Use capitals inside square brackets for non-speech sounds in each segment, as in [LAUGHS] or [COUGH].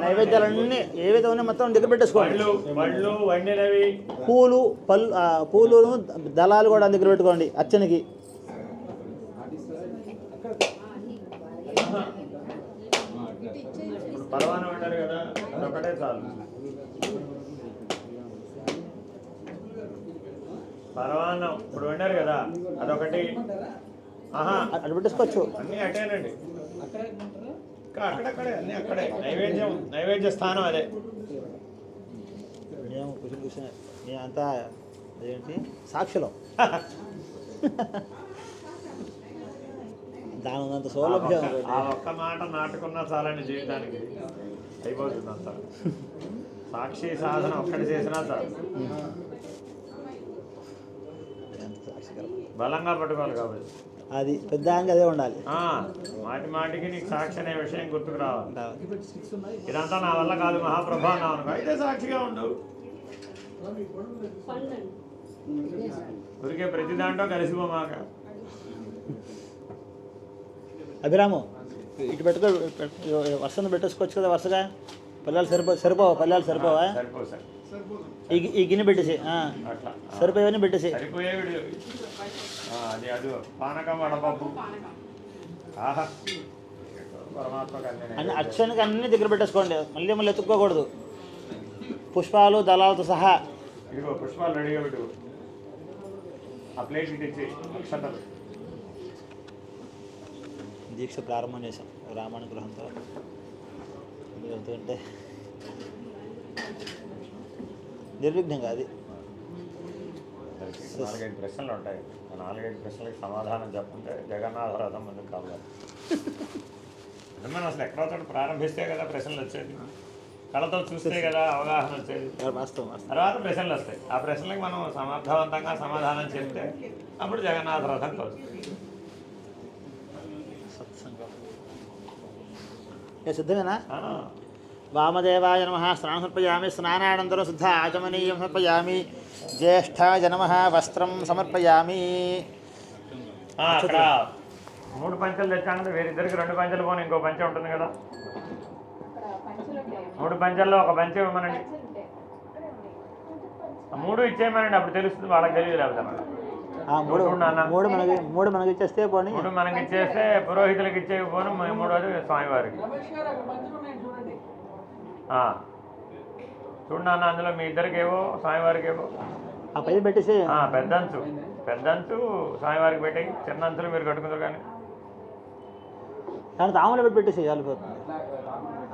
నైవేద్యాలన్నీ ఏవైతే ఉన్నాయో మొత్తం దగ్గర పెట్టేసుకోండి పళ్ళు పూలు పళ్ళు ఆ, పూలును దళాలు కూడా దగ్గర పెట్టుకోండి చాలు. పరవాన్నం ఇప్పుడు వండారు కదా అదొకటి. అటు పెట్టేసుకోవచ్చు. అన్నీ అటేనండి. అక్కడక్కడే అన్నీ అక్కడే. నైవేద్యం నైవేద్య స్థానం అదే. మేము కూర్చొని కూర్చొని మేము అంతా అదేంటి? సాక్షిలో. దాని ఉన్నంత ఆ సౌలభ్యం. ఆ ఒక్క మాట నాటుకున్నా చాలండి జీవితానికి. అయిపోతుంది అంతా. సాక్షి సాధన ఒక్కటి చేసినా చాలు. బలంగా పట్టుకోవాలి కాబట్టి. అది పెద్దంగా అదే ఉండాలి. ఆ, మాటి మాటికి నీకు సాక్షి అనే విషయం గుర్తుకు రావాలి. ఇదంతా నా వల్ల కాదు మహాప్రభా అనుకో అయితే సాక్షిగా ఉండు ఊరికే ప్రతి దాంట్లో కలిసిపోమాక అభిరాము ఇటు పెట్టుకో పెట్టు- వరుసను పెట్టేసుకోవచ్చు కదా వరుసగా? పల్లెలు సరిపో సరిపోవా? పల్లెలు సరిపోవా? సరిపో సార్. ఈ గిన్నె పెట్టేసి. సరిపోయేవన్నీ పెట్టేసి అది అది పానకం ఆహా. అన్నీ అర్చనకి అన్ని దగ్గర పెట్టేసుకోండి. మళ్ళీ మళ్ళీ ఎత్తుక్కోకూడదు. పుష్పాలు దళాలతో సహా. ఇదిగో పుష్పాలు రెడీగా పెట్టు ఆ ప్లేట్ ఇచ్చి అక్షతలు. దీక్ష ప్రారంభం చేశాం. రామానుగ్రహంతో. వెళ్తుంటే నిర్విఘ్నంగా అది. నాలుగైదు ప్రశ్నలు ఉంటాయి. ఆ నాలుగైదు ప్రశ్నలకు సమాధానం చెప్పుంటే జగన్నాథ రథం ముందుకు కావాలి మనం అసలు ఎక్కడో ప్రారంభిస్తే కదా ప్రశ్నలు వచ్చేది కళతో చూస్తే కదా అవగాహన వచ్చేది. తర్వాత ప్రశ్నలు వస్తాయి. ఆ ప్రశ్నలకు మనం సమర్థవంతంగా సమాధానం చెప్తే అప్పుడు జగన్నాథ రథం కలుస్తుంది. సిద్ధమేనా? వామదేవాయ నమ స్నానం సమర్పయామి స్నానానంతరం శుద్ధ ఆచమనీయం సమర్పయామి జ్యేష్ఠాయ నమ వస్త్రం సమర్పయామి మూడు పంచలు తెచ్చాను వీరిద్దరికి రెండు పంచలు పోను ఇంకో పంచ ఉంటుంది కదా. మూడు పంచల్లో ఒక పంచ ఇవ్వమనండి. మూడు ఇచ్చేయమనండి అప్పుడు తెలుస్తుంది వాళ్ళకి తెలియదు లేకపోతే మూడు. మూడు మనకి మూడు మనకి ఇచ్చేస్తే పోనీ. మూడు మనకి ఇచ్చేస్తే పురోహితులకు ఇచ్చేయకపోను మ- మూడోది స్వామివారికి. చూడు నాన్న అందులో మీ ఇద్దరికి ఏవో స్వామివారికి ఏవో ఆ పైన పెట్టేసి పెద్దంచు పెద్దంచు స్వామివారికి పెట్టి చిన్న అంచులు మీరు కట్టుకుంటారు కానీ. దాని పెట్టి పెట్టేసి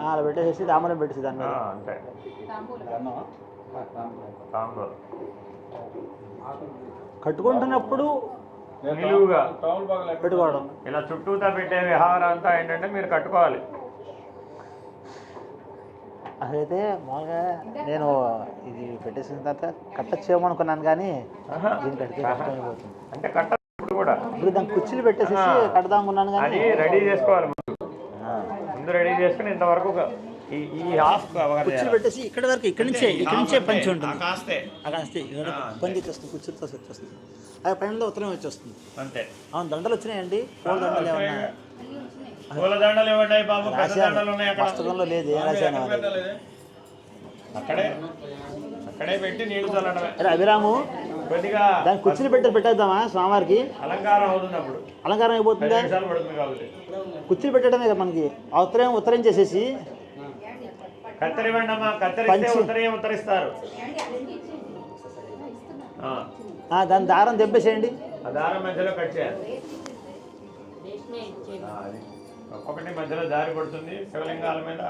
అలా పెట్టేసేసి తామర పెట్టేసి దాని ఆ, మీద అంతే. తాంబూలం. కట్టుకుంటున్నప్పుడు నిలువుగా. పెట్టుకోవడం. ఇలా చుట్టూతా పెట్టే విహారం అంతా ఏంటంటే మీరు కట్టుకోవాలి. అదైతే మామూలుగా నేను ఇది పెట్టేసిన తర్వాత కట్టచ్చేమో అనుకున్నాను కానీ. దీన్ని కడితే కష్టమైపోతుంది అంటే కట్టప్పుడు కూడా. ఇప్పుడు దానికి కుర్చీలు పెట్టేసేసి కడదాం అనుకున్నాను అది కానీ రెడీ చేసుకోవాలి ముందు. ఆ, ముందు రెడీ చేసుకుని ఇంతవరకు ఈ కుర్చీలు. పెట్టేసి ఇక్కడ వరకు ఇక్కడ నుంచే ఇక్కడ నుంచే పంచి ఆ ఉంటుంది కాస్తే. అక్కడ వస్తే ఇక్కడ ఆ, అంతే. పంచి వచ్చేస్తుంది కుర్చీలతో వచ్చేస్తుంది. అది పైన ఉత్తరం వచ్చేస్తుంది. అంతే. అవును దండలు వచ్చినాయండి. పూల దండలు ఏమన్నా ఇవ్వండి బాబు పెద్ద రాశాను. దండలు ఉన్నాయి అక్కడ. పుస్తకంలో లేదు ఏం రాశాను అది. అక్కడే. అక్కడే పెట్టి నీళ్ళు చల్లడమే. అరే అభిరాము కొద్దిగా దానికి కుర్చీలు పెట్టి పెట్టేద్దామా స్వామివారికి? అలంకారం అవుతుంది అప్పుడు అలంకారం అయిపోతుందా. కుర్చీలు పెట్టడమే కదా మనకి. ఆ ఉత్తరం ఉత్తరం చేసేసి. కత్తిరివ్వండి అమ్మా కత్తిరిస్తే పంచి. ఉత్తరే ఉత్తరిస్తారు. దాని దారం దెబ్బేసేయండి. ఆ దారం మధ్యలో కట్ చేయాలి. ఒక్కొక్కటి మధ్యలో దారి పడుతుంది శివలింగాల మీద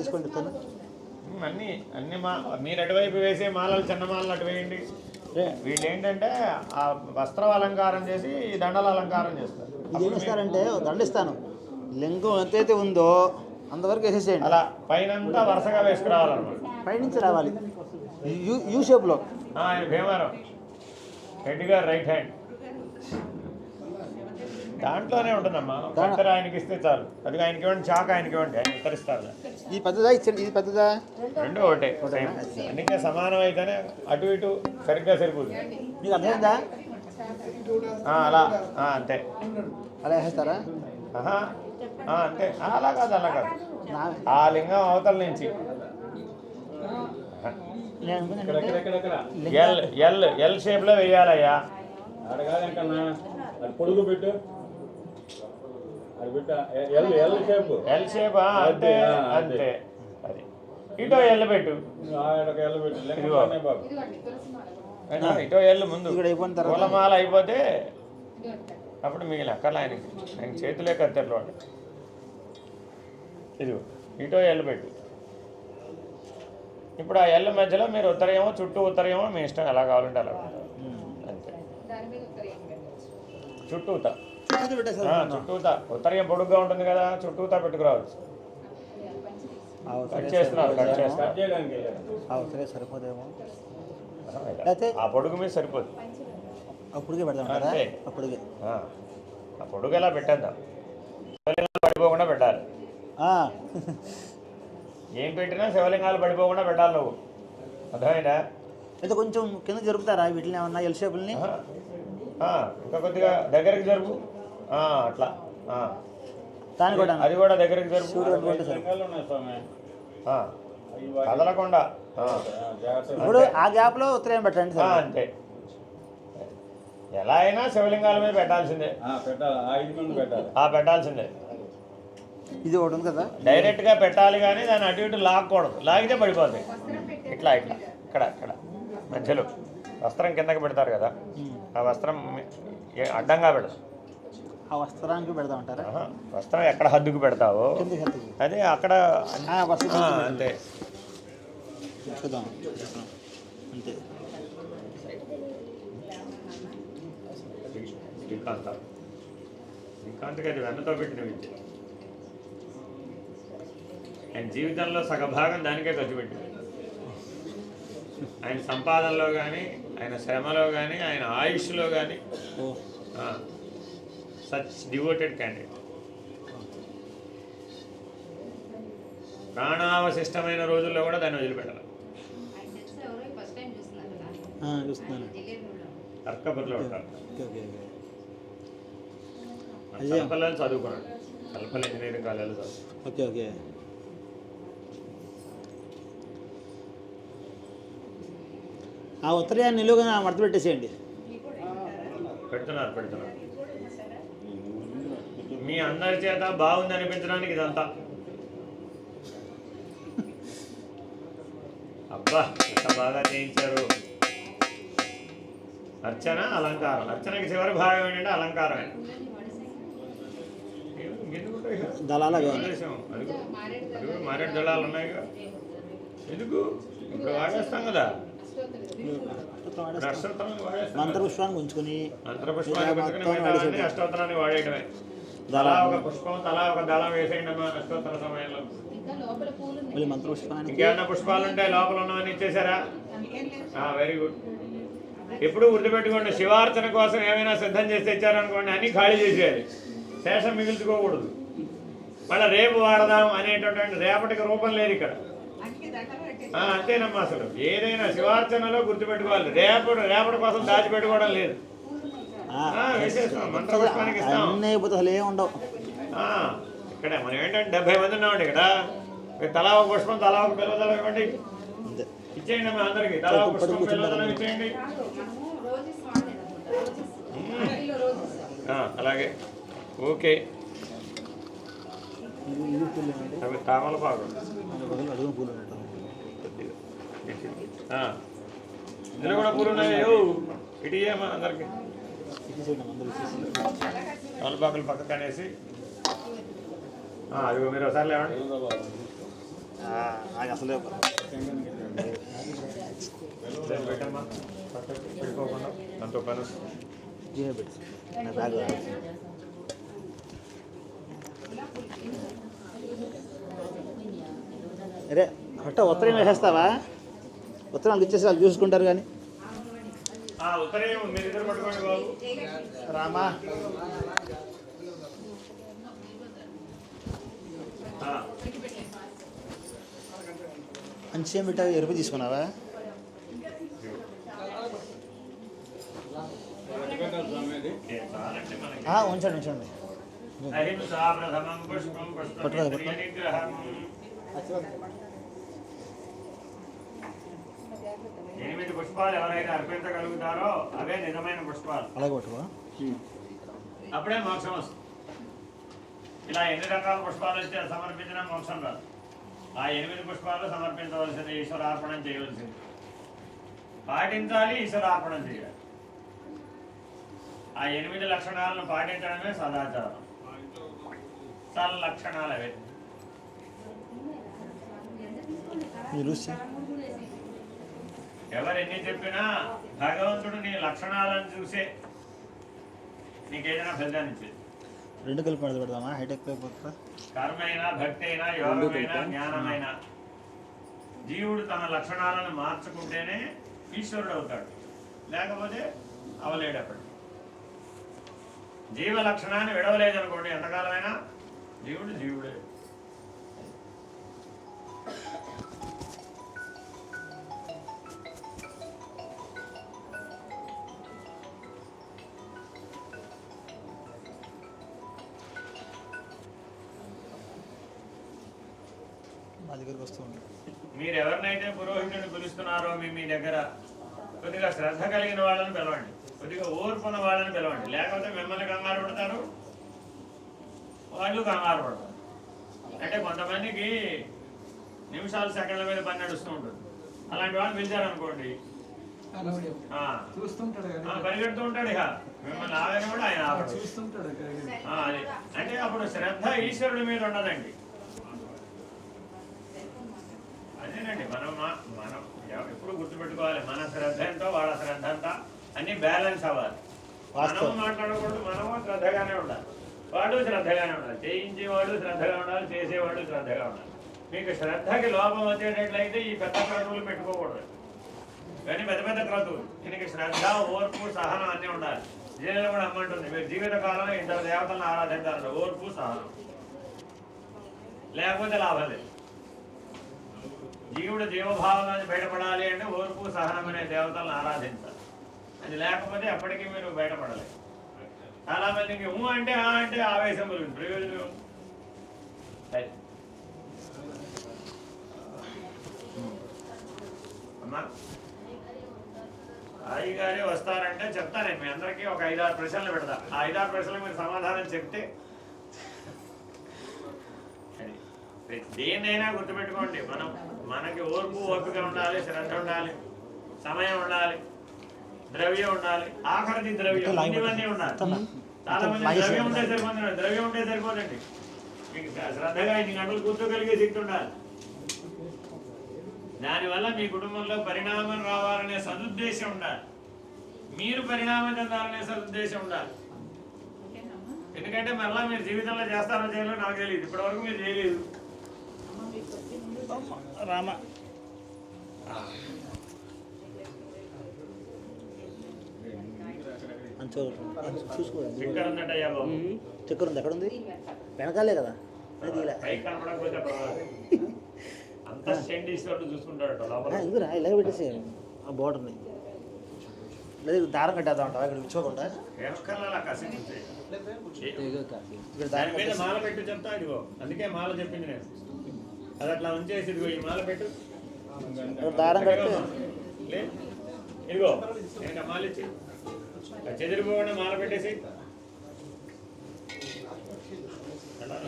తీసుకోండి అన్ని అన్ని మా మీరు అటువైపు వేసే మాలలు చిన్న మాలలు అటు వేయండి. వీళ్ళు ఏంటంటే ఆ వస్త్రం అలంకారం చేసి ఈ దండల అలంకారం చేస్తారు. ఏం ఇస్తారంటే ఓ దండ ఇస్తాను లింగం ఎంతైతే ఉందో అంతవరకు వేసేసేయండి. అలా పైనంతా వరుసగా వేసుకురావాలన్నమాట. పైనుంచి రావాలి. యూ యూ షేప్లో భీమవరం. రెడ్డి గారు రైట్ హ్యాండ్ దాంట్లోనే ఉంటుందమ్మా. కత్తెర ఆయనకి ఇస్తే చాలు. అది ఆయనకి ఇవ్వండి చాక ఆయనకి ఇవ్వండి ఆయన ఉత్తరిస్తారు ఇది పెద్దదా ఇచ్చండి ఇది పెద్దదా? రెండు ఒకటే అందుకే సమానం అయితేనే అటు ఇటు సరిగ్గా సరిపోతుంది మీకు అర్థమైందా? ఆ, అలా ఆ, అంతే. అలా వేసేస్తారా? ఆ, అంతే. అలా కాదు అలా కాదు. ఆ లింగం అవతల నుంచి. ఎల్ ఎల్ ఎల్ షేప్లో వేయాలయ్యా. అది పొడుగు పెట్టు. ఎల్ ఎల్ షేప్ అంతే అంతే, అది. ఇటో ఎల్ పెట్టు. ఇటో ఎల్ ముందు. ఇక్కడ అయిపోయిన తర్వాత. పూలమాల అయిపోతే అప్పుడు మిగిలిన అక్కర్లే ఆయనకి. ఆయన చేతులే కత్తెరలు వాడు. ఇదిగో ఇటో ఎల్ పెట్టు. ఇప్పుడు ఆ ఎల్ మధ్యలో మీరు ఉత్తరమో చుట్టూ ఉత్తరమో మీ ఇష్టం ఎలా కావాలంటే అలా అంతే చుట్టూత చుట్టూత. ఉత్తరం పొడుగ్గా ఉంటుంది కదా చుట్టూత పెట్టుకురావచ్చు. కట్ చేస్తున్నారు కట్ చేస్తున్నారు. సరిపోదేమో. ఆ, పొడుగు మీద సరిపోదు. అప్పటికే పెడదాం. అప్పటికే ఆ, ఆ. పొడుగు ఎలా పెట్టేద్దాం? శివలింగాలు పడిపోకుండా పెట్టాలి. ఆ. ఏం పెట్టినా శివలింగాలు పడిపోకుండా పెట్టాలి నువ్వు. అర్థమైందా? అయితే కొంచెం కింద జరుపుతారా వీటిని ఏమన్నా ఎల్ షేపుల్ని ఇంకా కొద్దిగా దగ్గరికి జరుపు. అట్లా. ఆ. దాన్ని కూడా అది కూడా దగ్గరికి వాటి- కదలకుండా. ఇప్పుడు ఆ గ్యాప్లో ఉత్తరం పెట్టండి సార్. అంతే. ఎలా అయినా శివలింగాల మీద పెట్టాల్సిందే. ఆ, పెట్టాలి. ఆ ఐదు మంది పెట్టాలి. ఆ పెట్టాల్సిందే. ఇది ఒకటి ఉంది కదా? డైరెక్ట్గా పెట్టాలి కానీ దాన్ని అటు ఇటు లాక్కూడదు. లాగితే పడిపోతుంది ఇట్లా ఇట్లా. ఇక్కడ ఇక్కడ. మధ్యలో. వస్త్రం కిందకి పెడతారు కదా. ఆ వస్త్రం అడ్డంగా పెడతాం ఆ వస్త్రానికి పెడదామంటారా ఆహా, వస్త్రం ఎక్కడ హద్దుకు పెడతావో? అదే అక్కడ అంతే. అంతే. శ్రీకాంత. శ్రీకాంత్కి అది వెన్నతో పెట్టిన విద్య. ఆయన జీవితంలో సగభాగం దానికే ఖర్చు పెట్టింది ఆయన సంపాదనలో కానీ ఆయన శ్రమలో కానీ ఆయన ఆయుష్లో కానీ ఓ. సచ్ డివోటెడ్ క్యాండిడేట్ ప్రాణావశిష్టమైన రోజుల్లో కూడా దాన్ని వదిలిపెట్టాలి. ఆ, చూస్తున్నాను. తర్కబుర్లో ఉంటారు చదువుకున్నాడు. కల్పల్ ఇంజనీరింగ్ కాలేజీలో చదువు ఓకే ఓకే. ఆ ఉత్తరాన్ని నిలువుగా మడత పెట్టేసేయండి. పెడుతున్నారు పెడుతున్నారు. మీ అందరి చేత బాగుంది అనిపించడానికి ఇదంతా. అబ్బా ఎంత బాగా చేయించారు. అర్చన అలంకారం. అర్చనకి చివరి భాగం ఏంటంటే అలంకారమే అదిగో మారేడు దళాలు ఉన్నాయిగా ఎందుకు? ఇప్పుడు వాడేస్తాం కదా. మంత్రపుష్పాన్ని ఉంచుకొని మంత్రపుష్పాన్ని అష్టోత్తరాన్ని వాడేయడమే తలా ఒక పుష్పం తలా ఒక దళం వేసేయండి అమ్మా అష్టోత్తర సమయంలో. ఇంకేమన్నా పుష్పాలు ఉంటాయి లోపల ఉన్నవన్నీ ఇచ్చేసారా వెరీ గుడ్ ఎప్పుడు గుర్తుపెట్టుకోండి శివార్చన కోసం ఏమైనా సిద్ధం చేసి తెచ్చారనుకోండి అన్ని ఖాళీ చేసేయాలి. శేషం మిగుల్చుకోకూడదు. మళ్ళీ రేపు వాడదాం అనేటటువంటి రేపటికి రూపం లేదు ఇక్కడ. ఆ, అంతేనమ్మా అసలు. ఏదైనా శివార్చనలో గుర్తుపెట్టుకోవాలి. రేపటి రేపటి కోసం దాచిపెట్టుకోవడం లేదు ఆ, ఆ, వేసేస్తాం మంత్రపుష్పానికి ఇస్తాం అన్నీ ఏమి ఉండవు. ఆ, ఇక్కడ మనం ఏంటంటే డెబ్బై మంది ఉన్నామండి ఇక్కడ. తలా ఒక పుష్పం తలా ఒక పిల్లదలం ఇవ్వండి. ఇచ్చేయండి అమ్మా అందరికి. తలా ఒక పుష్పం పిల్లదలం ఇచ్చేయండి. అలాగే. ఓకే? అవి తామలపాకు ఇందులో కూడా పూలు ఉన్నాయి? ఇటు అందరికి. తమలపాకులు పక్కకు అనేసి. ఆ, అదిగో మీరు ఒకసారి లేవండి. అసలే పెట్టమ్మా. పెట్టుకోకుండా దాంతో పని అరే అట్ట ఉత్తరం వేసేస్తావా? ఉత్తరం వాళ్ళకి ఇచ్చేసి వాళ్ళు చూసుకుంటారు కానీ. పట్టుకోండి బాబు. రామా. ఏం పెట్టావు ఎరుపు తీసుకున్నావా? ఉంచండి ఉంచండి. అహింసా ప్రథమం పుష్పం పట్టురా, పుష్పం నిగ్రహం ఎనిమిది పుష్పాలు ఎవరైతే అర్పించగలుగుతారో అవే నిజమైన పుష్పాలు. అలాగే అప్పుడే మోక్షం వస్తుంది. ఇలా ఎన్ని రకాల పుష్పాలు వస్తే సమర్పించినా మోక్షం రాదు. ఆ ఎనిమిది పుష్పాలు సమర్పించవలసింది ఈశ్వరార్పణం చేయవలసింది. పాటించాలి ఈశ్వరార్పణం చేయాలి. ఆ ఎనిమిది లక్షణాలను పాటించడమే సదాచారం. సల్ లక్షణాలు అవే. మీరు చూసి ఎవరు ఎన్ని చెప్పినా భగవంతుడు నీ లక్షణాలను చూసే నీకేదైనా ఫలితాన్ని ఇచ్చేది రెండు కలిపి పెడతా పెడదామా? హైటెక్ కర్మైనా భక్తి అయినా యోగమైనా జ్ఞానమైనా. జీవుడు తన లక్షణాలను మార్చుకుంటేనే ఈశ్వరుడు అవుతాడు. లేకపోతే అవలేడు అప్పటి జీవ లక్షణాన్ని విడవలేదనుకోండి ఎంతకాలమైనా జీవుడు జీవుడే. మీరు ఎవరినైతే పురోహితుడిని పిలుస్తున్నారో మీ మీ దగ్గర కొద్దిగా శ్రద్ధ కలిగిన వాళ్ళని పిలవండి. కొద్దిగా ఓర్పున్న వాళ్ళని పిలవండి. లేకపోతే మిమ్మల్ని కంగారు పడతారు. వాళ్ళు కంగారు పడతారు. అంటే కొంతమందికి నిమిషాలు సెకండ్ల మీద పని నడుస్తూ ఉంటుంది. అలాంటి వాళ్ళు పిలిచారనుకోండి. పరిగెడుతూ ఉంటాడు ఇక. మిమ్మల్ని ఆగని కూడా ఆయన చూస్తుంటాడు అంటే అప్పుడు శ్రద్ధ ఈశ్వరుడి మీద ఉండదండి. అదేనండి మనం మనం ఎప్పుడు గుర్తుపెట్టుకోవాలి మన శ్రద్ధ ఎంతో వాళ్ళ శ్రద్ధ ఎంత? అన్ని బ్యాలెన్స్ అవ్వాలి. మనము. మాట్లాడకూడదు మనము శ్రద్ధగానే ఉండాలి. వాడు శ్రద్ధగానే ఉండాలి. చేయించేవాడు శ్రద్ధగా ఉండాలి చేసేవాడు శ్రద్ధగా ఉండాలి. మీకు శ్రద్ధకి లోపం వచ్చేటట్లయితే ఈ పెద్ద క్రతువులు పెట్టుకోకూడదు. కానీ పెద్ద పెద్ద క్రతువులు. దీనికి శ్రద్ధ ఓర్పు సహనం అన్నీ ఉండాలి. జీవితం కూడా అమ్మంటుంది. మీరు జీవిత కాలంలో ఇద్దరు దేవతలను ఆరాధించాలంటే ఓర్పు సహనం. లేకపోతే లాభం లేదు. జీవుడు జీవభావంలోంచి బయటపడాలి అంటే ఓర్పు సహనం అనే దేవతలను ఆరాధించాలి. అది లేకపోతే ఎప్పటికీ మీరు బయటపడలేదు చాలా మందికి ఊ అంటే ఆ అంటే ఆవేశం పెరుగుతుంది ప్రయోజనం. అమ్మా సాయి గారే వస్తారంటే చెప్తానే మీ అందరికీ ఒక ఐదారు ప్రశ్నలు పెడతా. ఆ ఐదారు ప్రశ్నలకు మీరు సమాధానం చెప్తే దేన్నైనా గుర్తుపెట్టుకోండి మనం మనకి ఓర్పు ఓపిక ఉండాలి శ్రద్ధ ఉండాలి సమయం ఉండాలి ద్రవ్యం ఉండాలి ఆఖరిది ద్రవ్యం ఇవన్నీ ఉండాలి. చాలా మంది ద్రవ్యం ఉంటే సరిపోతుంది ద్రవ్యం ఉంటే సరిపోదండి మీకు శ్రద్ధగా ఇన్ని గంటలు కూర్చోగలిగే శక్తి ఉండాలి. దానివల్ల మీ కుటుంబంలో పరిణామం రావాలనే సదుద్దేశం ఉండాలి. మీరు పరిణామం చెందాలనే సదుద్దేశం ఉండాలి. ఎందుకంటే మళ్ళీ మీరు జీవితంలో చేస్తారో చేయలో నాకు తెలియదు. ఇప్పటివరకు మీరు చేయలేదు. రామ. చూసుకోండి చక్కెర ఉంది ఎక్కడ ఉంది వెనకాలే కదా. ఇలా ఇందురా ఇలాగ పెట్టేసి ఆ. బోర్డర్ని లేదు దారం కట్టేద్దాం అంటావా? ఇక్కడ కసి ఇక్కడ దారం అందుకే మాల చెప్పింది నేను. అది అట్లా ఉంచేసి ఇదిగో ఈ మాల పెట్టు. దారం. ఇదిగో నేను మాల ఇచ్చి ఆ చెదిరిపోకుండా మాల పెట్టేసి.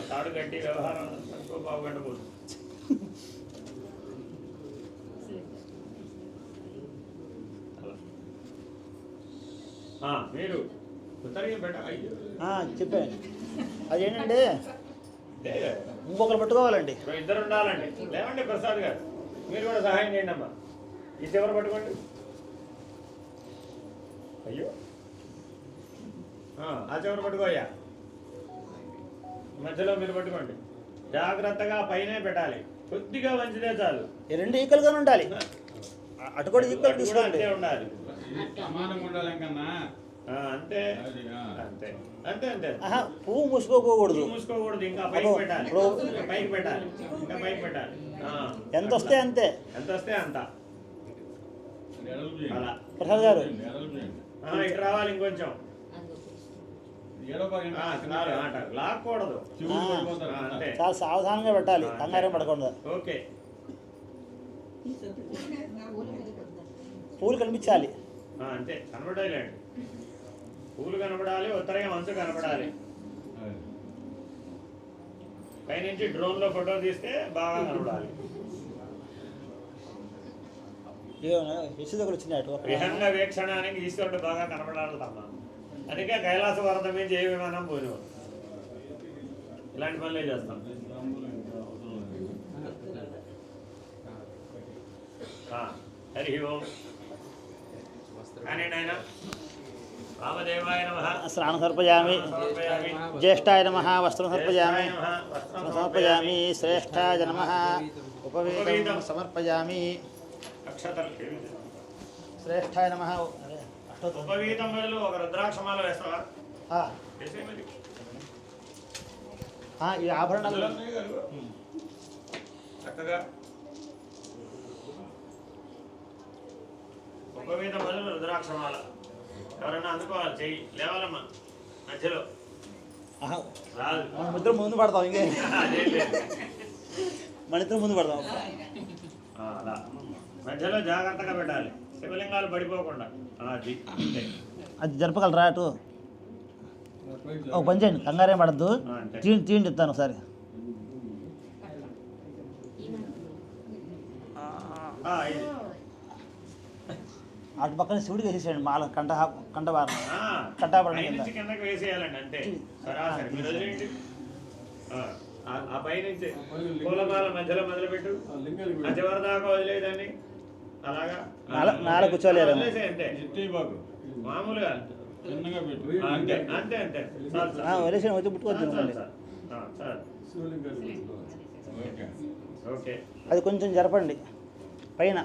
తాడు కట్టి వ్యవహారం అనుకో బాగు గంటపోతుంది అలా. ఆ, మీరు ఉత్తరీయం పెట్ట ఇంకొకరు పట్టుకోవాలండి. ఇద్దరు ఉండాలండి. లేవండి ప్రసాద్ గారు. మీరు కూడా సహాయం చేయండి అమ్మా. ఈ చివర పట్టుకోండి. అయ్యో. ఆ, ఆ చివర పట్టుకోయ్యా. మధ్యలో మీరు పట్టుకోండి. జాగ్రత్తగా పైనే పెట్టాలి. కొద్దిగా వంచితే చాలు. ఈ రెండు ఈక్వల్గానే ఉండాలి. అటు కూడా ఈక్వల్ తీసుకోండి. ఉండాలి. అంతే. అంతే. అంతే అంతే. ఆహా పువ్వు మూసుకోకూడదు. మూసుకోకూడదు ఇంకా పైకి పెట్టాలి. పైకి పెట్టాలి. ఇంకా పైకి పెట్టాలి. ఆ, ఎంత వస్తే అంతే? ఎంత వస్తే అంత. అలా. ప్రసాద్ గారు. ఇటు రావాలి ఇంకొంచెం. లాక్కూడదు. చాలా సావధానంగా పెట్టాలి. కంగారం పడకుండా. ఓకే. పూలు కనిపించాలి. ఆ, అంతే. కనబడాలండి పూలు కనబడాలి ఉత్తరగా మనసు కనబడాలి అది. పైనుంచి డ్రోన్లో ఫోటో తీస్తే బాగా విహంగ వీక్షణానికి ఈశ్వరుడు బాగా కనబడాలి తమ్మ అందుకే కైలాస వరద మీద ఏ విమానం పోను ఇలాంటి పనులే చేస్తాం. ఆ, హరి ఓం. కానీ నాయన రామదేవాయ నమ స్నానం సమర్పయామి సమర్పయామి జ్యేష్ఠాయ నమ వస్త్రం సమర్పయామి జ్యేష్ఠాయ నమః వస్త్రం సమర్పయామి శ్రేష్ఠాయ నమ ఉపవేదం సమర్పయామి అక్షతలు శ్రేష్ఠాయ నమ అరే, అష్టోత్తరం. ఉపవీతం బదులు ఒక రుద్రాక్షమాల వేస్తావా? ఆ, వేసేయ్ మరి. ఆ, ఈ ఆభరణాలు అందులో ఉన్నాయి కదా. చక్కగా. ఉపవీతం బదులు రుద్రాక్షమాల. ఎవరైనా అందుకోవాలి చెయ్యి. లేవాలమ్మా. మధ్యలో. రాదు. మనం ఇద్దరం ముందు పడతాం ఇంకే. మన ఇద్దరం ముందు పడతాం. అలా మధ్యలో జాగ్రత్తగా పెట్టాలి. శివలింగాలు పడిపోకుండా. అది అది జరపగలరా అటు? ఒక పని చేయండి. కంగారేం పడద్దు. తీయండి తీయండి ఇస్తాను ఒకసారి. ఆ, ఇది. అటు పక్కన శివుడికి వేసేసేయండి మాల కంట కంఠభారం పై కింద. వేసేయాలండి అంతే ఆ, ఆ- ఆ పై నుంచి పూలమాల మధ్యలో. చివరి దాకా వదిలేదండి అలాగా ఆ, నాల- నాల కూర్చోలేరేమో. వదిలేసేయ్ అంతే ఎత్తి బాగు. మామూలుగా చిన్నగా పెట్టు. ఆ, అంతే అంతే అంతే వచ్చి చాలు, పుట్టుకొద్దు చాలు, చాలు. ఆ, చాలు. శివలింగాలు పెట్టు. ఓకే. ఓకే అది కొంచెం జరపండి పైన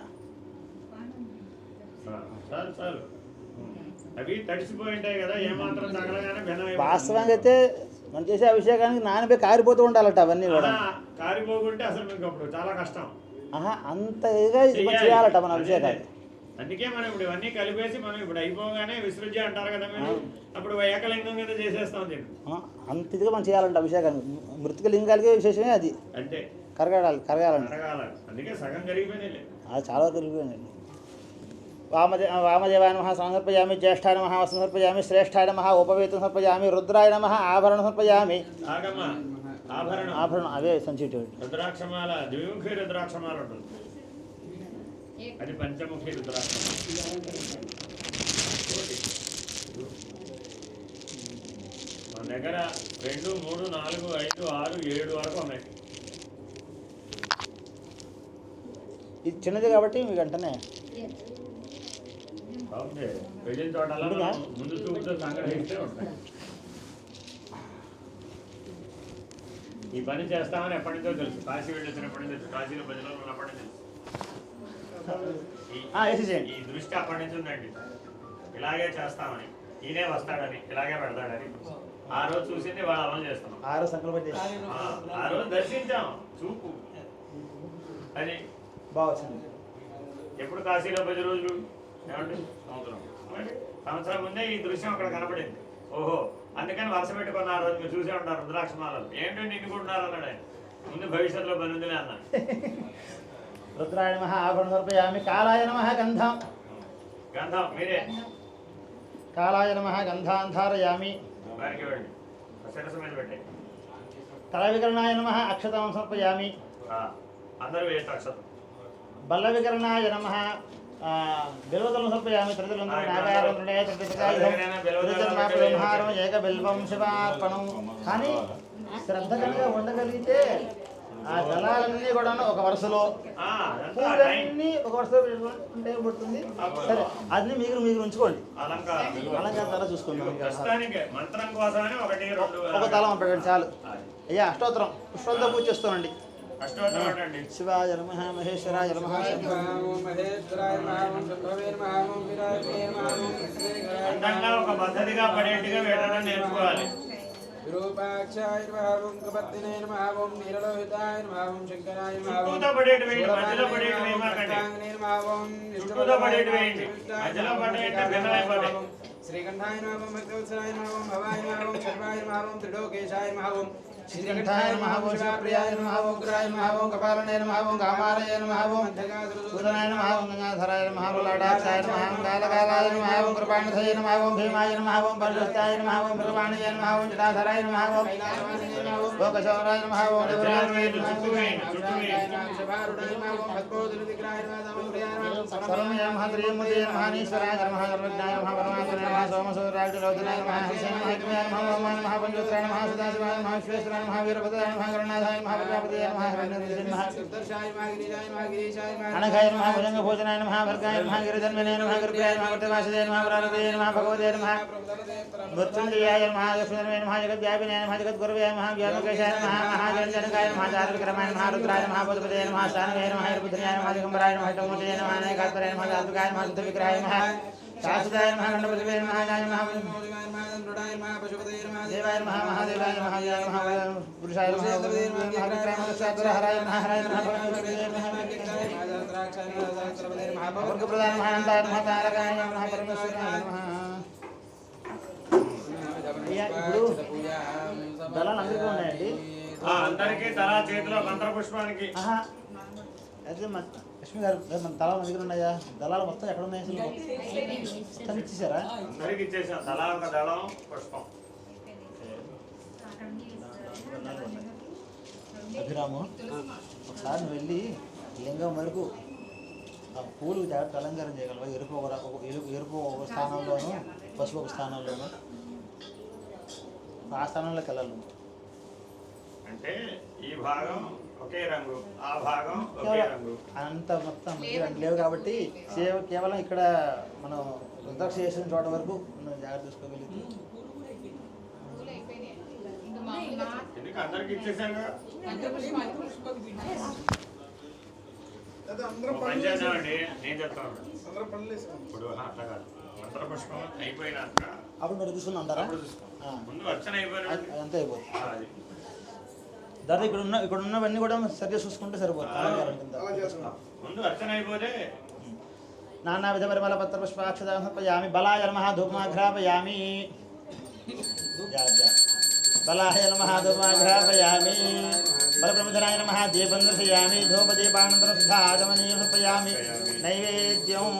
చాలు చాలు అవి తడిసిపోయి ఉంటాయి కదా ఏమాత్రం తగలగానే. వాస్తవంగా అయితే మనం చేసే అభిషేకానికి నానబెట్టి కారిపోతూ ఉండాలట అవన్నీ కూడా. కారిపోకుంటే అసలు మీకు అప్పుడు చాలా కష్టం. ఆహా అంత ఇదిగా. చేయాలట మన అభిషేకాలు అదే. అందుకే మనం ఇప్పుడు ఇవన్నీ కలిపేసి మనం ఇప్పుడు అయిపోగానే విసృజ్య అంటారు కదా మీరు. అప్పుడు ఏకలింగం కింద చేసేస్తాం దీన్ని. అంత ఇదిగా మనం చేయాలంట అభిషేకానికి. మృతిక లింగాలకే విశేషమే అది. అంతే. కరగాలి కరగాలంట. అరగాల అందుకే సగం జరిగిపోయినాయి అది చాలా కలిగిపోయిందండి వామదే వామదేవాయ నమ సమర్పయామి జ్యేష్ఠాయ నమ సమర్పయామి శ్రేష్ఠాయ నమ ఉపవేతం సమర్పయామి రుద్రాయ నమ ఆభరణం సమర్పయామి ఆభరణం. ఆభరణం అవే సంచిటి రుద్రాక్షమాల ద్విముఖి రుద్రాక్షమాల ఉంటుంది. అది పంచముఖి రుద్రాక్షమాల. మన దగ్గర రెండు మూడు నాలుగు ఐదు ఆరు ఏడు వరకు ఉన్నాయి. ఇది చిన్నది కాబట్టి మీకు వెంటనే వెళ్ళిన చోటల్లా ఉంటుందా? మనం ముందు చూపుతో సంగ్రహిస్తే ఉంటాయి. ఈ పని చేస్తామని ఎప్పటి నుంచో తెలుసు. కాశీ వెళ్ళొచ్చినప్పటి నుంచి తెలుసు. కాశీలో భజనలో ఉన్నప్పటి నుంచి తెలుసు. ఈ- ఆ, దృష్టి అప్పటి నుంచి ఉందండి. ఇలాగే చేస్తామని. ఈయనే వస్తాడని ఇలాగే పెడతాడని. ఆ రోజు చూసింది వాళ్ళు అమలు చేస్తున్నాం. ఆరో సంకల్పం చేసి. ఆ, ఆ రోజు దర్శించాం. చూపు. అది బాగా ఎప్పుడు కాశీలో పది రోజులు? ఏమండి? సంవత్సరం ముందే ఈ దృశ్యం అక్కడ కనపడింది. ఓహో అందుకని వర్షం పెట్టుకున్న ఆ రోజు మీరు చూసే ఉంటారు రుద్రాక్షమాలలు. ఏంటంటే ఇన్నుకుంటున్నారు అన్నాడు ఆయన. ముందు భవిష్యత్తులో పనుందిలే అన్న. [LAUGHS] రుద్రాయ నమ ఆభరణం సమర్పయామి. కాలాయ నమ గంధం. గంధం మీరే. కాలాయ నమ గంధాన్ ధారయామి వారికి వెళ్ళి శిరస్సు మీద పెట్టాయి తల వికరణాయ నమ అక్షతం సమర్పయామి. అందరూ వేస్ట్ అక్షతం. బల్ల వికరణాయ నమ బిల్వదలం సమర్పయామి త్రిదలం ఆ, ఇక్కడ నాగారంధ్రుడే ఎవరికైనా బిల్వదళాలు ఉంటే త్రిదమాపదంహారం ఏక బిల్వం శివార్పణం. కానీ శ్రద్ధ కలిగి ఉండగలిగితే ఆ దళాలన్నీ కూడా ఒక వరుసలో. పూలన్నీ ఒక వరుసలో పెట్టుకుంటే పడుతుంది. సరే అది మీరు మీరు ఉంచుకోండి. అలంకారం. తల రెండు ఒక తలం పెట్టండి చాలు. అయ్యా అష్టోత్తరం. పుష్పంతో పూజ చేస్తామండి శివాయ నమ మహేశ్వరాయ నమ నేర్చుకోవాలి. శ్రీకంఠాయ నామం భక్తవత్సరాయ నామం భవాయ నామం శర్వాయ నామం త్రిలోకేశాయ నామం శ్రీకంఠాయ నమ ఓషాప్రియాయ నమ ఓగ్రాయ నమ ఓం కపాలనయ నమ ఓం కామాలయ నమ ఓం సూరనాయ నమ ఓం గంగాధరాయ నమ ఓం లడాక్షాయ నమ ఓం కాలకాలాయ నమ ఓం కృపాణధయ నమ ఓం భీమాయ నమ ఓం పరశుస్తాయ నమ ఓం ప్రమాణయ జటాధరాయ నమ భోగశౌరాయ నమ ఓం సర్వమయ నమ త్రియముదయ నమ నీశ్వరాయ నమ సర్వజ్ఞాయ సోమసూరాయ రౌద్రాయ నమ హరిశయ నమ హరిమయ నమ नमः ओमाय नमः पञ्चोत्तराय नमः सदाशिवाय नमः विश्वेश्वराय नमः वीरभद्राय नमः गरुणाधाय नमः प्रजापतये नमः हिरण्यवर्धनाय नमः अनघाय नमः भुजङ्गभोजनाय नमः भर्गाय नमः गिरिजन्मने नमः कृपयाय नमः कृतवासुदेय नमः प्रारदये नमः भगवते नमः मृत्युञ्जयाय नमः लक्ष्मीधर्मे नमः जगद्व्यापिने नमः जगद्गुरवे नमः व्यामकेशाय नमः महाजनजनकाय नमः चारुविक्रमाय नमः रुद्राय नमः पदपदये नमः शानवे नमः हिरबुद्रयाय नमः दिगम्बराय नमः हिटमोदये नमः अनेकात्तराय नमः धातुकाय नमः शुद्धविग्रहाय नमः शाश्वताय नमः गणपतिवे नमः जाय नमः देवाय नमः महादेवाय नमः जय नमः पुरुषाय नमः नमः विक्रमदक्षातुरहराय नमः हराय नमः भगवते नमः वर्गप्रदाय नमः अनन्ताय नमः तारकाय नमः परमेश्वराय नमः దళాలు అందరికీ ఉన్నాయండి ఆ, అందరికీ తలా చేతిలో మంత్రపుష్పానికి ఆహా అయితే మన లక్ష్మి గారు మన దళాలు మన దగ్గర ఉన్నాయా? దళాలు మొత్తం ఎక్కడ ఉన్నాయి అసలు మొత్తం ఇచ్చేసారా? అందరికి ఇచ్చేసాం. తలా ఒక దళం పుష్పం. అభిరాము ఒకసారి వెళ్ళి లింగం వరకు ఆ పూలు జాగ్రత్త అలంకారం చేయగలవా? ఎరుపు ఒక ఎరుపు ఎరుపు ఒక స్థానంలోను పసుపు ఒక స్థానంలోను. ఆ స్థానంలోకి వెళ్ళాలి. అంటే ఈ భాగం ఒకే రంగు. ఆ భాగం ఒకే రంగు. అంత మొత్తం లేవు కాబట్టి సేవ కేవలం ఇక్కడ మనం రుద్రాక్ష చేసిన చోట వరకు మనం జాగ్రత్త చూసుకోగలిగితే. ఎందుకు అందరికి ఇచ్చేసాం కదా ఓ పని చేద్దామండి నేను చెప్తాను. ఇప్పుడు అట్లా కాదు. మంత్రపుష్పం అయిపోయినాక అప్పుడు మీరు. ముందు అర్చన అయిపోయినా అయిపోతుంది. అది. దాదాపు ఇక్కడ ఉన్న ఇక్కడ ఉన్నవన్నీ కూడా సరిగ్గా చూసుకుంటే సరిపోతుంది. నానా విధ పరిమళ పత్ర పుష్పాక్షదాం సమర్పయామి బలాయ నమః జా. బలాయ నమః ధూపమాఘ్రాపయామి. బలప్రముఖరాయ నమః దీపం దర్శయామి. ధూపదీపానంతరం సుధాగమనీయం సమర్పయామి. నైవేద్యం.